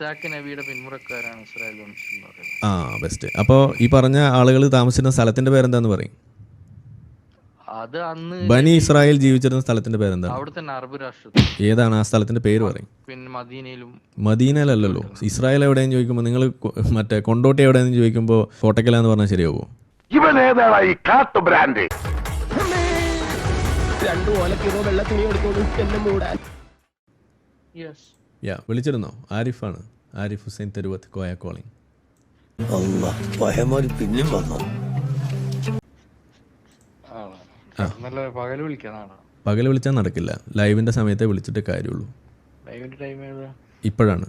ഇസാഖ് നബിയുടെ പിന്മുറക്കാരാണ് ഇസ്രായേൽ വംശം എന്ന് പറയുന്നത്. ആ ബെസ്റ്റ് അപ്പോൾ ഈ പറഞ്ഞ ആളുകൾ താമസിച്ചിരുന്ന സ്ഥലത്തിന്റെ പേരെന്താന്ന് പറയും? അത് അന്ന് ബനി ഇസ്രായേൽ ജീവിച്ചിരുന്ന സ്ഥലത്തിന്റെ പേരെന്താ അവിടെ തന്നെ അറബ് രാഷ്ട്രത്തിൽ ഏതാണ് ആ സ്ഥലത്തിന്റെ പേര് പറയും? പിന്നെ മദീനയിലും മദീനയിലല്ലല്ലോ. ഇസ്രായേൽ എവിടെയെന്ന് ചോദിക്കുമ്പോൾ നിങ്ങൾ മറ്റേ കൊണ്ടോട്ടി എവിടെയെന്ന് ചോദിക്കുമ്പോൾ കോട്ടക്കലാന്ന് പറഞ്ഞാൽ ശരിയാവോ? ഇവൻ ഏതാണ് ഈ കാട്ടു ബ്രാൻഡ്? രണ്ടു ഓലക്കിറോ വെള്ള തുണി എടുത്തോളൂ എന്നെ മൂടാൻ. യെസ് യാ വിളിച്ചിരുന്നോ? ആരിഫാണ്. ആരിഫ് ഹുസൈൻ തെരുവത്ത് കോയ കോളിംഗ് പിന്നെയും വന്നു? പകൽ വിളിച്ചാൽ നടക്കില്ല. ലൈവിന്റെ സമയത്തെ വിളിച്ചിട്ട് കാര്യമുള്ളൂ. ഇപ്പോഴാണ്.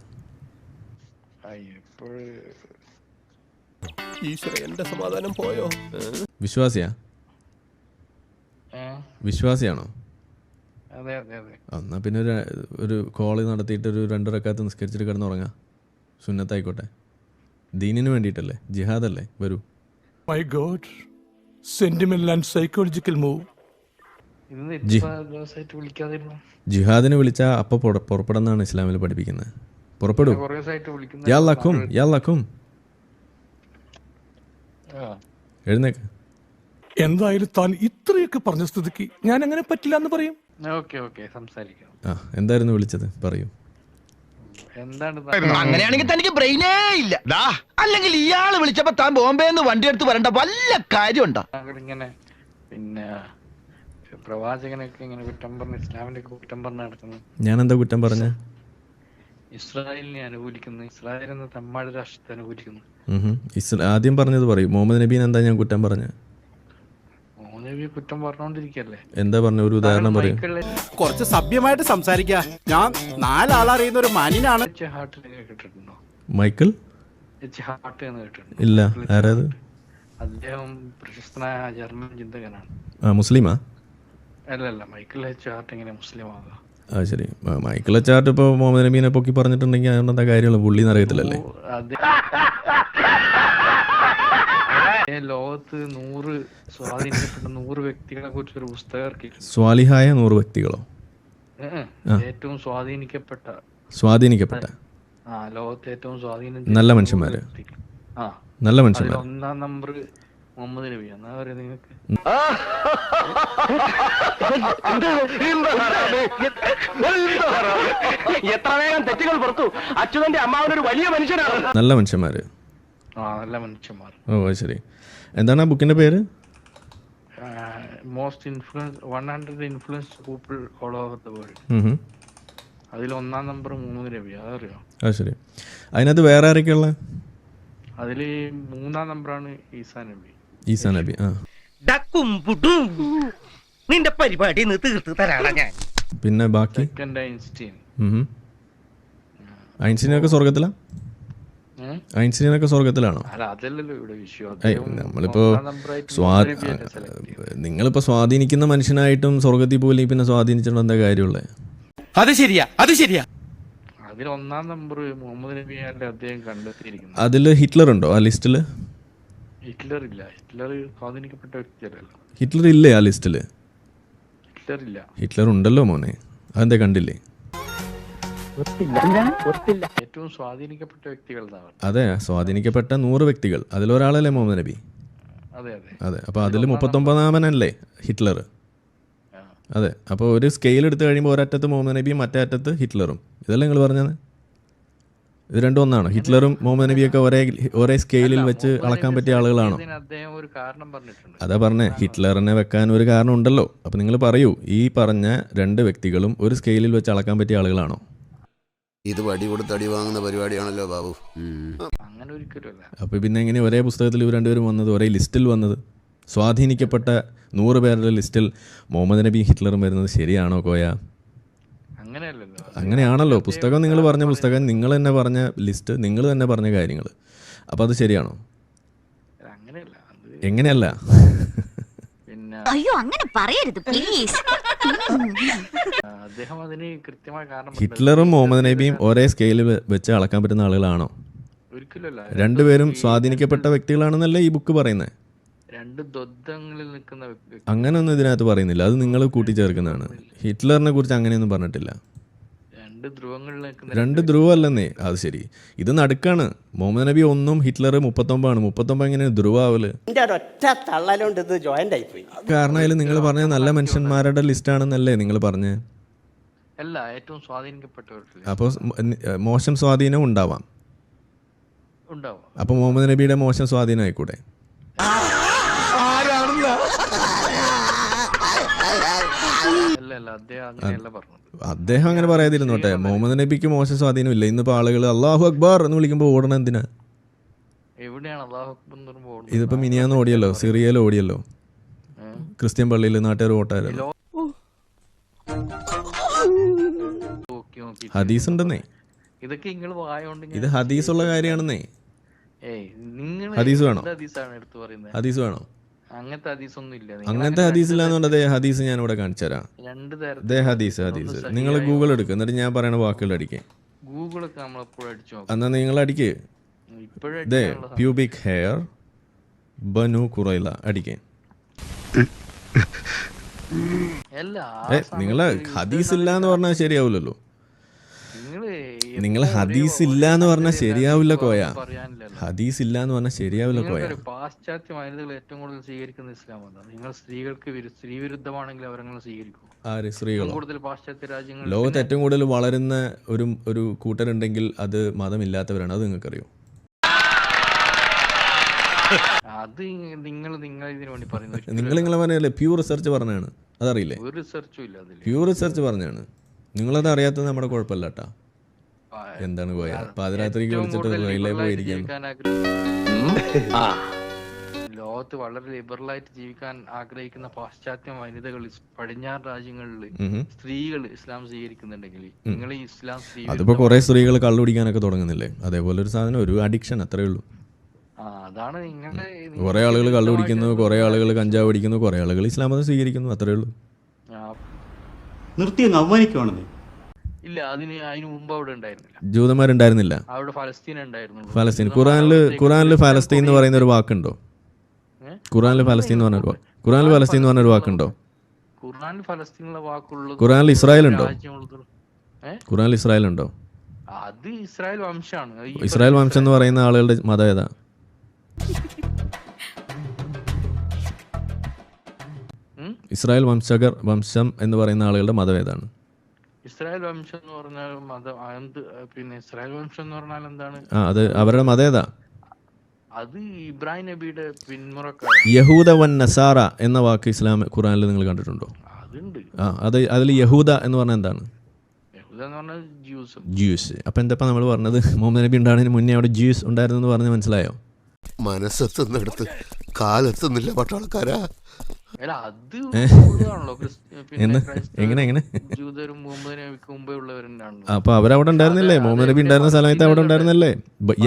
എന്റെ സമാധാനം പോയോ? വിശ്വാസിയാ? വിശ്വാസിയാണോ? എന്നാ പിന്നെ ഒരു ഒരു കോൾ നടത്തിയിട്ട് ഒരു രണ്ടരക്കാലത്ത് നിസ്കരിച്ചിട്ട് കിടന്നുറങ്ങാം. സുന്നത്തായിക്കോട്ടെ. ദീനിന് വേണ്ടിയിട്ടല്ലേ? ജിഹാദല്ലേ? വരൂ. My god and psychological move ഇന്ന് എത്ര ദിവസമായിട്ട് വിളിക്കാതിരുന്നു? ജിഹാദിന് വിളിച്ചാൽ അപ്പോൾ പുറപ്പെടുന്നതാണ് ഇസ്ലാമിൽ പഠിപ്പിക്കുന്നത് പുറപ്പെടും. എഴുന്നേക്ക്. എന്തായാലും താൻ ഇത്രയൊക്കെ പറഞ്ഞ സ്ഥിതിക്ക് ഞാൻ അങ്ങനെ പറ്റില്ല എന്ന് പറയും? ആ എന്തായിരുന്നു വിളിച്ചത്? പറയൂ. എന്താണ് അങ്ങനെയാണെങ്കിൽ തനിക്ക് ബ്രെയിനേ ഇല്ല. അല്ലെങ്കിൽ ഇയാൾ വിളിച്ചപ്പോ താൻ ബോംബെന്ന് വണ്ടി എടുത്ത് വരണ്ട വല്ല കാര്യമുണ്ടോ? ഉണ്ടോ ഇങ്ങനെ പിന്നെ പ്രവാചകനൊക്കെ ഇങ്ങനെ കുറ്റം പറഞ്ഞ് ഇസ്ലാമിന്റെ കുറ്റം പറഞ്ഞ് നടക്കുന്നു ഞാൻ എന്താ കുറ്റം പറഞ്ഞ? ഇസ്രായേലിനെ അനുകൂലിക്കുന്നു. ഇസ്രായേൽ എന്ന തമ്മാട് രാഷ്ട്രത്തെ അനുകൂലിക്കുന്നു. ആദ്യം പറഞ്ഞത് പറയും. മുഹമ്മദ് നബീൻ എന്താ ഞാൻ കുറ്റം പറഞ്ഞ? മോനബി കുറ്റം എന്താ പറഞ്ഞ? ഒരു ഉദാഹരണം പറയും. കുറച്ച് സഭ്യമായിട്ട് സംസാരിക്ക. ഞാൻ നാലാളറിയുന്ന ഒരു മാനിനാണ്. എച്ച് ഹാർട്ട് കേട്ടിട്ടുണ്ടോ? മൈക്കിൾ? എച്ച് ഹാർട്ട് എന്ന് കേട്ടിട്ടുണ്ടോ? ഇല്ല. ആരാത്? അദ്ദേഹം പ്രശസ്തനായ ജർമ്മൻ ചിന്തകനാണ്. ആ മുസ്ലിമാ? അല്ലല്ല മൈക്കിൾ എച്ച് ഹാർട്ട് എങ്ങനെ മുസ്ലിം ആകാം ആ ശരി. മൈക്കിൾ ചാർട്ട് ഇപ്പോൾ മുഹമ്മദ് നബീനെ പൊക്കി പറഞ്ഞിട്ടുണ്ടെങ്കിൽ അതുകൊണ്ട് എന്താ കാര്യമുള്ള പുള്ളി അറിയത്തില്ലല്ലേ? അദ്ദേഹം ലോകത്ത് നൂറ് സ്വാധീനിക്കപ്പെട്ട നൂറ് വ്യക്തികളെ കുറിച്ച് ഒരു പുസ്തകം ഇറക്കിയിട്ടുണ്ട്. സ്വാലിഹായ നൂറ് വ്യക്തികളോ? ഏറ്റവും സ്വാധീനിക്കപ്പെട്ട. സ്വാധീനിക്കപ്പെട്ട? ആ ലോകത്തെ ഏറ്റവും സ്വാധീനം നല്ല മനുഷ്യന്മാര്. ആ. നല്ല അതിൽ മനുഷ്യന്മാർ ഒന്നാം നമ്പർ മുഹമ്മദ് നബി. എന്നാ പറയാ നിങ്ങൾക്ക് എത്ര വേഗം തെറ്റുകൾ പുറത്തു. അച്യുതന്റെ അമ്മാവനൊരു വലിയ മനുഷ്യനാണ്. നല്ല മനുഷ്യന്മാർ ആ നല്ല മനുഷ്യന്മാർ ഓ ശരി. എന്താണ് ആ ബുക്കിന്റെ പേര്? Most influence one hundred influence people all over the world അതിൽ ഒന്നാം നമ്പർ മൂന്ന് രവി അതറിയോ? ആ ശരി. അതിനകത്ത് വേറെ ആരൊക്കെയുള്ള അതിൽ മൂന്നാം നമ്പറാണ് ഈസാ നബി. ഈസാ നബി ആ. നിന്റെ പരിപാടി തീർത്ത് തരാടാ ഞാൻ. പിന്നെ ബാക്കി? സെക്കൻഡ് ഐൻസ്റ്റീൻ ഉം. ഹും. ഐൻസ്റ്റീനൊക്കെ സ്വർഗത്തിലാ? ഐൻസ്റ്റീനൊക്കെ സ്വർഗത്തിലാണോ അല്ല അതല്ലല്ലോ ഇവിടെ വിഷയം. ഏയ്, നമ്മളിപ്പോ സ്വാ. നിങ്ങളിപ്പോൾ സ്വാധീനിക്കുന്ന മനുഷ്യനായിട്ടും സ്വർഗത്തിൽ പോലും പിന്നെ സ്വാധീനിച്ചിട്ട് എന്താ കാര്യമുള്ളത് അത് ശരിയാ അത് ശരിയാ. അതിൽ ഒന്നാം നമ്പർ മുഹമ്മദ് നബിയാന്റെ അദ്ദേഹം കണ്ടെത്തിയിരിക്കുന്നു അതിൽ ഹിറ്റ്ലർ ഉണ്ടോ ആ ലിസ്റ്റിൽ ഹിറ്റ്ലർ ഇല്ല. ഹിറ്റ്ലർ സ്വാധീനിക്കപ്പെട്ട വ്യക്തിയല്ലല്ലോ ഹിറ്റ്ലർ ഇല്ലേ ആ ലിസ്റ്റിൽ ഹിറ്റ്ലർ ഇല്ല. ഹിറ്റ്ലർ ഉണ്ടല്ലോ മോനെ. അതെന്താ കണ്ടില്ലേ? ഏറ്റവും സ്വാധീനിക്കപ്പെട്ട വ്യക്തികൾ അതെ സ്വാധീനിക്കപ്പെട്ട നൂറ് വ്യക്തികൾ. അതിലൊരാളല്ലേ മുഹമ്മദ് നബി? അതെ അതെ. അതെ അപ്പോൾ അതിൽ മുപ്പത്തൊമ്പതാമനല്ലേ ഹിറ്റ്ലർ? അതെ അപ്പോൾ ഒരു സ്കെയിൽ എടുത്തു കഴിയുമ്പോൾ ഒരറ്റത്ത് മുഹമ്മദ് നബിയും മറ്റേ അറ്റത്ത് ഹിറ്റ്ലറും. ഇതല്ലേ നിങ്ങൾ പറഞ്ഞത്? ഇത് രണ്ടും ഒന്നാണോ? ഹിറ്റ്ലറും മുഹമ്മദ് നബിയൊക്കെ ഒരേ ഒരേ സ്കെയിലിൽ വെച്ച് അളക്കാൻ പറ്റിയ ആളുകളാണോ? ഇതിന് അദ്ദേഹം ഒരു കാരണം പറഞ്ഞിട്ടുണ്ട്. അതാ പറഞ്ഞേ ഹിറ്റ്ലറിനെ വെക്കാൻ ഒരു കാരണം ഉണ്ടല്ലോ. അപ്പൊ നിങ്ങൾ പറയൂ ഈ പറഞ്ഞ രണ്ട് വ്യക്തികളും ഒരു സ്കെയിലിൽ വെച്ച് അളക്കാൻ പറ്റിയ ആളുകളാണോ? ഇത് വടി കൊടുത്ത് അടി വാങ്ങുന്ന പരിപാടിയാണല്ലോ ബാബു. അങ്ങനെ ഒരിക്കലും അപ്പോൾ പിന്നെ ഇങ്ങനെ ഒരേ പുസ്തകത്തിൽ ഇവർ രണ്ടുപേരും വന്നത് ഒരേ ലിസ്റ്റിൽ വന്നത്? സ്വാധീനിക്കപ്പെട്ട നൂറ് പേരുടെ ലിസ്റ്റിൽ മുഹമ്മദ് നബി ഹിറ്റ്ലറും വരുന്നത് ശരിയാണോ കോയ? അങ്ങനെയല്ലല്ലോ. അങ്ങനെയാണല്ലോ. പുസ്തകം നിങ്ങൾ പറഞ്ഞ പുസ്തകം നിങ്ങൾ തന്നെ പറഞ്ഞ ലിസ്റ്റ് നിങ്ങൾ തന്നെ പറഞ്ഞ കാര്യങ്ങൾ. അപ്പോൾ അത് ശരിയാണോ? അങ്ങനെയല്ല. എങ്ങനെയല്ല? പിന്നെ അയ്യോ അങ്ങനെ പറയരുത് പ്ലീസ് ഹിറ്റ്ലറും മുഹമ്മദ് നബിയും ഒരേ സ്കെയിലിൽ വെച്ച് അളക്കാൻ പറ്റുന്ന ആളുകളാണോ? രണ്ടുപേരും സ്വാധീനിക്കപ്പെട്ട വ്യക്തികളാണെന്നല്ലേ ഈ ബുക്ക് പറയുന്നത്? രണ്ട് ദ്വന്ദ്ങ്ങളിൽ നിൽക്കുന്ന വ്യക്തി അങ്ങനെയൊന്നും ഇതിനകത്ത് പറയുന്നില്ല. അത് നിങ്ങൾ കൂട്ടിച്ചേർക്കുന്നതാണ്. ഹിറ്റ്ലറിനെ കുറിച്ച് അങ്ങനെയൊന്നും പറഞ്ഞിട്ടില്ല. രണ്ട് ധ്രുവല്ലെന്നേ ധ്രുവങ്ങളിൽ നിൽക്കുന്ന രണ്ട് ധ്രുവമല്ലെന്നേ. അത് ശരി. ഇത് നടുക്കാണ്. മുഹമ്മദ് നബി ഒന്നും ഹിറ്റ്ലർ മുപ്പത്തൊമ്പതാണ്. മുപ്പത്തൊമ്പത് എങ്ങനെ ധ്രുവാവൽ? എന്റെ ഒരൊറ്റ തള്ളലോണ്ട് ഇത് ജോയിന്റ് ആയി പോയി കാരണം അതിൽ നിങ്ങൾ പറഞ്ഞ നല്ല മനുഷ്യന്മാരുടെ ലിസ്റ്റ് ആണെന്നല്ലേ നിങ്ങൾ പറഞ്ഞേ? അല്ല ഏറ്റവും സ്വാധീനിക്കപ്പെട്ടവർക്ക് അപ്പോൾ മോശം സ്വാധീനം ഉണ്ടാവാം. ഉണ്ടാവും. അപ്പോൾ മുഹമ്മദ് നബിയുടെ മോശം സ്വാധീനം ആയിക്കൂടെ? അദ്ദേഹം അങ്ങനെയല്ല പറഞ്ഞത്. അദ്ദേഹം അങ്ങനെ പറയാതിരുന്നോട്ടെ മുഹമ്മദ് നബിക്ക് മോശം സ്വാധീനം ഇല്ല. ഇന്നിപ്പോ ആളുകൾ അള്ളാഹു അക്ബാർ എന്ന് വിളിക്കുമ്പോൾ ഓടണം എന്തിനാ? ഇതിപ്പോ അള്ളാഹു അക്ബർ എന്ന് ഓടുന്നത്? ഇതിപ്പോൾ മിനിയാന്ന് ഓടിയല്ലോ സിറിയയിൽ ഓടിയല്ലോ. ക്രിസ്ത്യൻ പള്ളിയിൽ നാട്ടുകാർ വോട്ടായിരുന്നു. ഹദീസ് ഉണ്ടെന്നേ. ഇതൊക്കെ നിങ്ങൾ വായോണ്ട് ഇത് ഹദീസ് ഉള്ള കാര്യമാണെന്നേ. ഹദീസ് വേണോ? ഹദീസ് വേണോ? അങ്ങനത്തെ ഹദീസ് ഒന്നും ഇല്ല അങ്ങനത്തെ ഹദീസ് ഇല്ലാന്നുണ്ട് അതേ ഹദീസ് ഞാൻ ഇവിടെ കാണിച്ചു തരാം. രണ്ട് തരത്തിൽ ദേ ഹദീസ് ഹദീസ്. നിങ്ങൾ ഗൂഗിൾ എടുക്കുക എന്നിട്ട് ഞാൻ പറയണ വാക്കുകൾ അടിക്കേ. ഗൂഗിൾ എന്നാ അടിച്ചു നോക്കും. എന്നാൽ നിങ്ങൾ അടിക്ക്. അടിക്കാനുള്ള പ്യൂബിക് ഹെയർ ബനു കുറയില അടിക്കേ. നിങ്ങൾ ഹദീസ് ഇല്ല എന്ന് പറഞ്ഞാൽ ശരിയാവില്ലല്ലോ നിങ്ങൾ ഹദീസ് ഇല്ല എന്ന് പറഞ്ഞാൽ ശരിയാവില്ല കോയ. ഹദീസ് ഇല്ല എന്ന് പറഞ്ഞാൽ ശരിയാവില്ല കോയ. പാശ്ചാത്യ വനിതകൾ ഏറ്റവും കൂടുതൽ സ്വീകരിക്കുന്ന ഇസ്ലാം നിങ്ങൾ സ്ത്രീകൾക്ക് സ്ത്രീ വിരുദ്ധമാണെങ്കിൽ അവരങ്ങനെ സ്വീകരിക്കും? ആര്? സ്ത്രീകളോ? ലോകത്ത് ഏറ്റവും കൂടുതൽ വളരുന്ന ഒരു ഒരു കൂട്ടരുണ്ടെങ്കിൽ അത് മതമില്ലാത്തവരാണ്. അത് നിങ്ങൾക്കറിയോ? അത് നിങ്ങൾ നിങ്ങൾ ഇതിനു വേണ്ടി പറയുന്നത് നിങ്ങൾ നിങ്ങളെ പറഞ്ഞല്ലേ പ്യൂർ റിസർച്ച് പറഞ്ഞാണ് അതറിയില്ലേ? ഒരു റിസർച്ചും ഇല്ല പ്യൂർ റിസർച്ച് പറഞ്ഞാണ് നിങ്ങളത് അറിയാത്തത് നമ്മുടെ കുഴപ്പമില്ല കേട്ടാ എന്താണ് പോയ പാതിരാത്രിക്ക് വിളിച്ചിട്ട് റെയിലേ പോയിരിക്കാൻ ലോകത്ത് വളരെ ലിബറൽ ആയിട്ട് ജീവിക്കാൻ ആഗ്രഹിക്കുന്ന പാശ്ചാത്യ വനിതകൾ പടിഞ്ഞാറ് രാജ്യങ്ങളിൽ സ്ത്രീകൾ ഇസ്ലാം സ്വീകരിക്കുന്നുണ്ടെങ്കിൽ നിങ്ങൾ ഈ ഇസ്ലാം അതിപ്പോ കുറെ സ്ത്രീകൾ കള്ളുപിടിക്കാനൊക്കെ തുടങ്ങുന്നില്ലേ? അതേപോലെ ഒരു സാധനം ഒരു അഡിക്ഷൻ അത്രേ ഉള്ളൂ. ആ അതാണ് നിങ്ങളുടെ കുറെ ആളുകൾ കള്ളുപിടിക്കുന്നു കുറെ ആളുകൾ കഞ്ചാവ് പിടിക്കുന്നു കുറെ ആളുകൾ ഇസ്ലാം മതം സ്വീകരിക്കുന്നു അത്രേ ഉള്ളൂ. നിർത്തി അവമാനിക്കുവാണെന്നേ. ഇല്ല അതിന് അതിന് മുമ്പ് അവിടെ ഉണ്ടായിരുന്നില്ല. ജൂതന്മാരുണ്ടായിരുന്നില്ല? അവിടെ ഫലസ്തീൻ ഉണ്ടായിരുന്നു. ഫലസ്തീൻ. ഖുറാനിൽ ഖുറാനിൽ ഫലസ്തീൻ എന്ന് പറയുന്ന ഒരു വാക്കുണ്ടോ? ഖുറാനിൽ ഫലസ്തീൻ എന്ന് പറഞ്ഞ ഖുറാനിൽ ഫലസ്തീൻ എന്ന് പറഞ്ഞ ഒരു വാക്കുണ്ടോ ഖുർആനിൽ എന്നുള്ള വാക്കുള്ളത് ഖുറാനിൽ ഇസ്രായേൽ ഉണ്ടോ ഖുറാനിൽ ഇസ്രായേൽ ഉണ്ടോ അത് ഇസ്രായേൽ വംശമാണ്. ഇസ്രായേൽ വംശം എന്ന് പറയുന്ന ആളുകളുടെ മതം ഏതാ? ഇസ്രായേൽ വംശകർ വംശം എന്ന് പറയുന്ന ആളുകളുടെ മതം ഏതാണ്? ഇസ്രായേൽ വംശം എന്ന് പറഞ്ഞാൽ മതം എന്ത് പിന്നെ ഇസ്രായേൽ വംശം എന്ന് പറഞ്ഞാൽ എന്താണ്? ആ അത് അവരുടെ മത ഏതാ? അത് ഇബ്രാഹിം നബിയുടെ പിന്മുറക്കാർ യഹൂദ വൻ നസാറ എന്ന വാക്ക് ഇസ്ലാം ഖുറാനിൽ നിങ്ങൾ കണ്ടിട്ടുണ്ടോ? അതുണ്ട്. ആ അത് അതിൽ യഹൂദ എന്ന് പറഞ്ഞാൽ എന്താണ്? യഹൂദ എന്ന് പറഞ്ഞാൽ ജ്യൂസും ജ്യൂസ് അപ്പൊ എന്താ നമ്മൾ പറഞ്ഞത്? മുഹമ്മദ് നബി ഉണ്ടാകുന്നതിന് മുന്നേ അവിടെ ജ്യൂസ് ഉണ്ടായിരുന്നു എന്ന് പറഞ്ഞ് മനസ്സിലായോ? മനസ്സെത്തുന്നിടത്ത് കാലെത്തുന്നില്ല പട്ടാളക്കാരാ. എങ്ങനെ, എങ്ങനെ? അപ്പൊ അവരവിടെ ഉണ്ടായിരുന്നില്ലേ? മുഹമ്മദ് നബി ഉണ്ടായിരുന്ന സമയത്ത് അവിടെ ഉണ്ടായിരുന്നല്ലേ?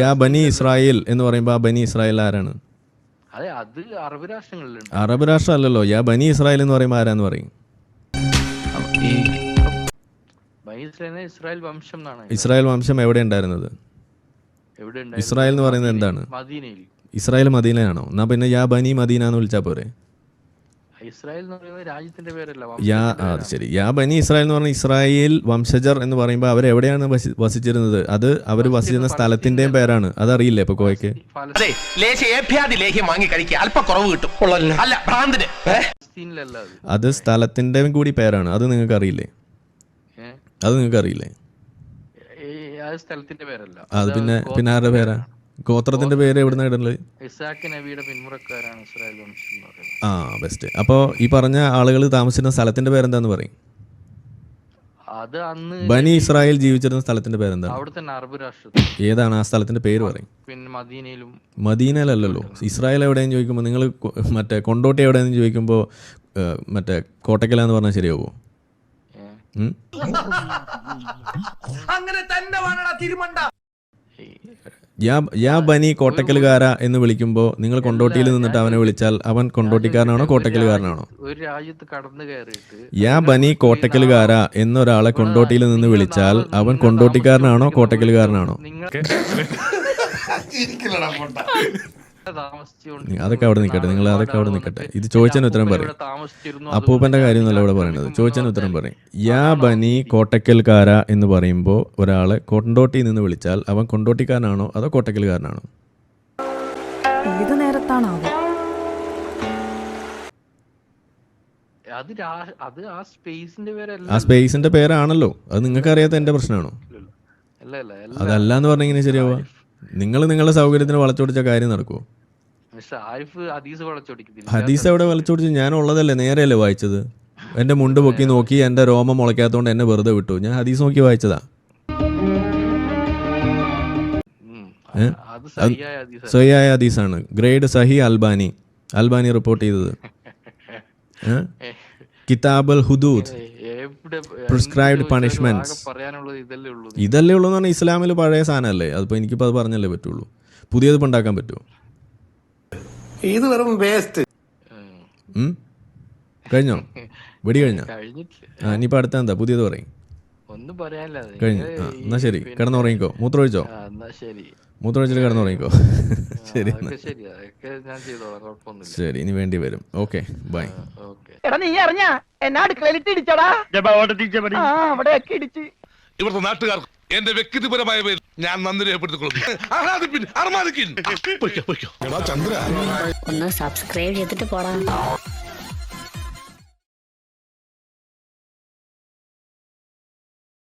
യാ ബനി ഇസ്രായേൽ എന്ന് പറയുമ്പോ ആ ബനി ഇസ്രായേൽ ആരാണ്? അറബ് രാഷ്ട്രം അല്ലല്ലോ. യാ ബനി ഇസ്രായേൽ എന്ന് പറയുമ്പോ ആരാന്ന് പറയും? ഇസ്രായേൽ വംശം എന്നാണ്. ഇസ്രായേൽ വംശം എവിടെ ഉണ്ടായിരുന്നത്? ഇസ്രായേൽ എന്ന് പറയുന്നത് എന്താണ്? ഇസ്രായേൽ മദീനയാണോ? എന്നാ പിന്നെ യാ ബനി മദീന എന്ന് വിളിച്ചാ പോരെ? ഇസ്രായേൽ എന്ന് പറയുന്നത് രാജ്യത്തിന്റെ പേരല്ല യാ ആ പേരാണ്. അത് ശരി. യാ ബനി ഇസ്രായേൽ എന്ന് പറഞ്ഞാൽ ഇസ്രായേൽ വംശജർ എന്ന് പറയുമ്പോൾ അവർ എവിടെയാണ് വസിച്ചിരുന്നത്? അത് അവർ വസിച്ചിരുന്ന സ്ഥലത്തിന്റെയും പേരാണ്. അതറിയില്ലേ ഇപ്പൊ കോയക്ക് അത് അത്. സ്ഥലത്തിന്റെയും കൂടി പേരാണ്. അത് നിങ്ങൾക്ക് അറിയില്ലേ? അത് നിങ്ങൾക്ക് അറിയില്ലേ? അത് സ്ഥലത്തിന്റെ പേരല്ല. അത് പിന്നെ പിന്നെ ആരുടെ പേരാ? ഗോത്രത്തിന്റെ പേര് എവിടുന്ന ഇടുന്നത് ഇസാഖ് നബിയുടെ പിന്മുറക്കാരാണ് ഇസ്രായേൽ വംശം എന്ന് പറയുന്നത്. ആ ബെസ്റ്റ് അപ്പോൾ ഈ പറഞ്ഞ ആളുകൾ താമസിക്കുന്ന സ്ഥലത്തിന്റെ പേരെന്താന്ന് പറയും? അത് അന്ന് ബനി ഇസ്രായേൽ ജീവിച്ചിരുന്ന സ്ഥലത്തിന്റെ പേരെന്താണ്? അവിടെ തന്നെ അറബ് രാഷ്ട്രത്തിൽ. ഏതാണ് ആ സ്ഥലത്തിന്റെ പേര് പറയും? പിന്നെ മദീനയിലും. മദീനയിലല്ലല്ലോ. ഇസ്രായേൽ എവിടെയെന്ന് ചോദിക്കുമ്പോൾ നിങ്ങൾ മറ്റേ കൊണ്ടോട്ടി എവിടെയെന്ന് ചോദിക്കുമ്പോൾ മറ്റേ കോട്ടക്കലാന്ന് പറഞ്ഞാൽ ശരിയാവോ? അങ്ങനെ തന്നെ യാ യാ ബനി കോട്ടക്കലുകാര എന്ന് വിളിക്കുമ്പോൾ നിങ്ങൾ കൊണ്ടോട്ടിയിൽ നിന്നിട്ട് അവനെ വിളിച്ചാൽ അവൻ കൊണ്ടോട്ടിക്കാരനാണോ കോട്ടക്കലുകാരനാണോ? ഒരു രാജ്യത്ത് കടന്നു കയറിയിട്ട് യാ ബനി കോട്ടക്കലുകാര എന്നൊരാളെ കൊണ്ടോട്ടിയിൽ നിന്ന് വിളിച്ചാൽ അവൻ കൊണ്ടോട്ടിക്കാരനാണോ കോട്ടക്കലുകാരനാണോ? നിങ്ങൾ അതൊക്കെ അവിടെ നിൽക്കട്ടെ നിങ്ങൾ അതൊക്കെ അവിടെ നിൽക്കട്ടെ. ഇത് ചോദിച്ചതിന് ഉത്തരം പറയും. അപ്പൂപ്പന്റെ കാര്യം കാര്യമൊന്നുമല്ല ഇവിടെ പറയുന്നത്? ചോദിച്ചാൽ ചോദിച്ചതിന് ഉത്തരം പറയും. യാ ബനി കോട്ടക്കൽക്കാര എന്ന് പറയുമ്പോൾ ഒരാളെ കൊണ്ടോട്ടിയിൽ നിന്ന് വിളിച്ചാൽ അവൻ കൊണ്ടോട്ടിക്കാരനാണോ അതോ കോട്ടക്കൽക്കാരനാണോ? ഏത് ആ സ്പേസിന്റെ പേരല്ല. ആ സ്പേസിന്റെ പേരാണല്ലോ. അത് നിങ്ങൾക്ക് അറിയാത്ത എന്റെ പ്രശ്നമാണോ അല്ല അല്ല അല്ല അതല്ല എന്ന് പറഞ്ഞാൽ ശരിയാവാ ശരിയാവുക? നിങ്ങൾ നിങ്ങളുടെ സൗകര്യത്തിന് വളച്ചൊടിച്ച കാര്യം നടക്കുമോ ഹദീസ് എവിടെ വളച്ചൊടിച്ച്? ഞാൻ ഉള്ളതല്ലേ നേരെയല്ലേ വായിച്ചത്? എന്റെ മുണ്ട് പൊക്കി നോക്കി എന്റെ രോമം മുളയ്ക്കാത്തോണ്ട് എന്നെ വെറുതെ വിട്ടു. ഞാൻ ഹദീസ് നോക്കി വായിച്ചതാ. സഹിയായ ഹദീസ് സഹിയായ ഹദീസാണ്. ഗ്രേഡ് സഹി അൽബാനി. അൽബാനി റിപ്പോർട്ട് ചെയ്തത്? കിതാബ് അൽ ഹുദൂദ്. എവിടെ പണിഷ്മെന്റ്സ് ഇതല്ലേ ഉള്ളൂ. ഇതല്ലേ ഉള്ളൂ എന്ന് പറഞ്ഞാൽ ഇസ്ലാമിൽ പഴയ സാധനമല്ലേ? അതിപ്പോ എനിക്കിപ്പോ അത് പറഞ്ഞല്ലേ പറ്റുള്ളൂ. പുതിയത് ഉണ്ടാക്കാൻ പറ്റുമോ? ഇത് വെറും വേസ്റ്റ്? കഴിഞ്ഞോ? വെടി കഴിഞ്ഞോ? ആ ഇനിയിപ്പോ അടുത്ത എന്താ? പുതിയത് പറയും. ഒന്നും പറയാനില്ല. കഴിഞ്ഞു? എന്നാ ശരി. കിടന്നുറങ്ങിക്കോ. മൂത്രമൊഴിച്ചോ? മൂത്രമൊഴിച്ചിട്ട് കിടന്നുറങ്ങിക്കോ? ശരി ശരി. ഇനി വേണ്ടി വരും. Okay bye. എടാ നീ അറിഞ്ഞ? എന്നെ അടുക്കളയിലിട്ട് ഇടിച്ചടാ ആ അവിടെയൊക്കെ ഇടിച്ച്. ഇവിടുത്തെ നാട്ടുകാർക്ക് എന്റെ വ്യക്തിപരമായ പേര് ഞാൻ നന്ദി രേഖപ്പെടുത്തിക്കൊള്ളുന്നു അർമാദിക്കിൻ ഒന്ന് സബ്സ്ക്രൈബ് ചെയ്തിട്ട് പോടാ.